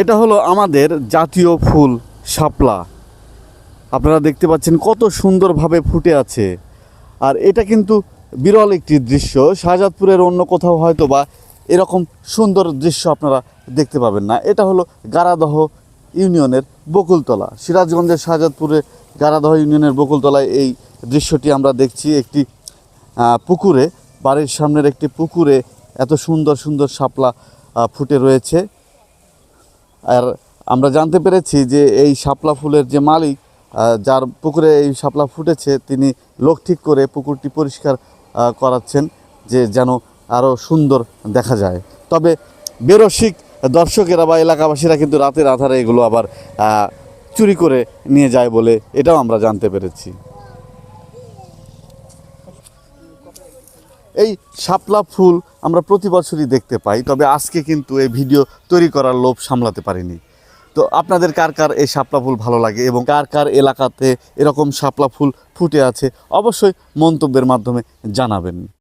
এটা হলো আমাদের জাতীয় ফুল শাপলা। আপনারা দেখতে পাচ্ছেন কত সুন্দরভাবে ফুটে আছে। আর এটা কিন্তু বিরল একটি দৃশ্য। শাহজাদপুরের অন্য কোথাও হয়তো বা এরকম সুন্দর দৃশ্য আপনারা দেখতে পাবেন না। এটা হলো গারাদহ ইউনিয়নের বকুলতলা। সিরাজগঞ্জের শাহজাদপুরে গারাদহ ইউনিয়নের বকুলতলায় এই দৃশ্যটি আমরা দেখছি। একটি পুকুরে, বাড়ির সামনের একটি পুকুরে এত সুন্দর সুন্দর শাপলা ফুটে রয়েছে। আর আমরা জানতে পেরেছি যে এই শাপলা ফুলের যে মালিক যার পুকুরে এই শাপলা ফুটেছে, তিনি লোক ঠিক করে পুকুরটি পরিষ্কার করাচ্ছেন যে যেন আরও সুন্দর দেখা যায়। তবে বেরসিক দর্শকেরা বা এলাকাবাসীরা কিন্তু রাতের আধারে এগুলো আবার চুরি করে নিয়ে যায় বলে এটাও আমরা জানতে পেরেছি। এই শাপলা ফুল আমরা প্রতি বছরই দেখতে পাই, তবে আজকে কিন্তু এই ভিডিও তৈরি করার লোভ সামলাতে পারিনি। তো আপনাদের কার কার এই শাপলা ফুল ভালো লাগে এবং কার কার এলাকাতে এরকম শাপলা ফুল ফুটে আছে, অবশ্যই মন্তব্যের মাধ্যমে জানাবেন।